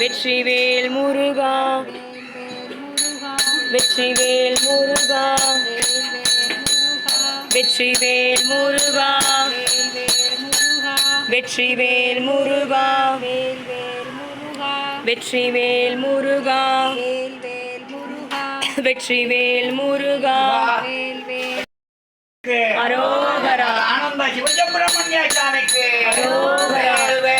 வெற்றிவேல் முருகா. வெற்றிவேல் முருகா. வெற்றிவேல் முருகா. வெற்றிவேல் முருகா. வெற்றிவேல் முருகா. வெற்றிவேல் முருகா. அரோகரா ஆனந்த சிவசுப்பிரமணிய சாமிக்கு. அரோகரா.